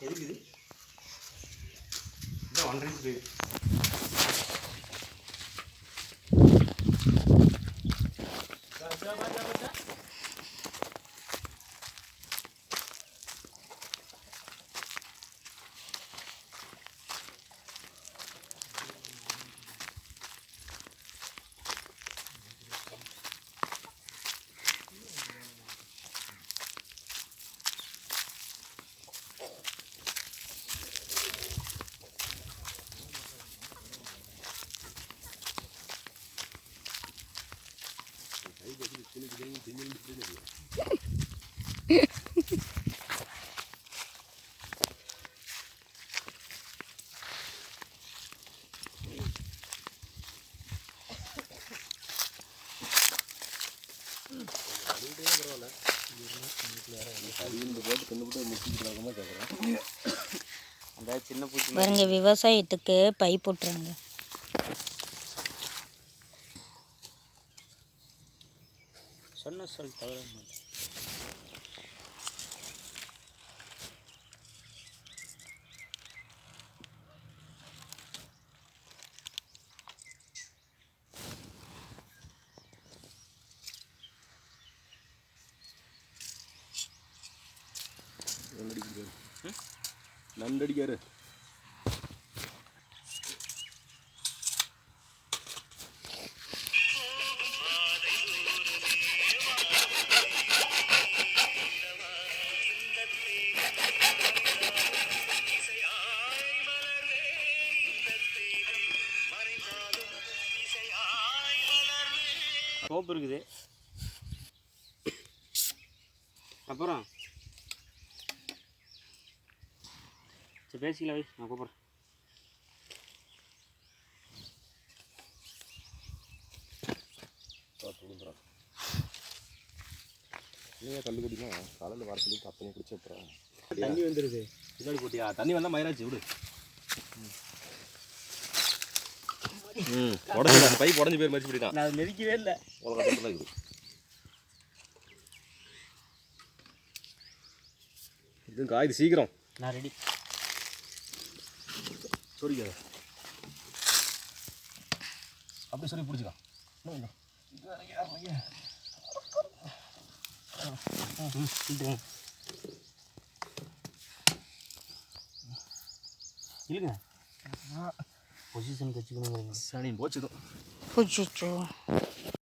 எதுக்கு இது இதான் ஒன்றரை இன்ச்சு பைப் அந்த சின்ன பாருங்க விவசாயத்துக்கு பைப் போட்டுறாங்க. சொன்ன சொல் தவிர நண்டடிக்காரு சோப்பு இருக்குது. அப்புறம். சரி பேசிக்கலாம் வை. நான் கூப்பிட்றேன். நீங்க கல்லு கட்டினா காலையில் வர சொல்லி அப்பனே குடிச்சு தண்ணி வந்துடுது பின்னாடி போட்டியா? தண்ணி வந்தால் மயிராச்சு விடு. ம் உடஞ்சி அந்த பைப் உடஞ்சி போய் மறிச்சு போயிட்டான் நான் மிதிக்கவே இல்லை. உலகத்தில் தான் இருக்குது இது காயுது சீக்கிரம். நான் ரெடி சொரிக்காத அப்படி சொல்லி 보시습니다 뭐 지금. 사장님 멋지다. 보시죠.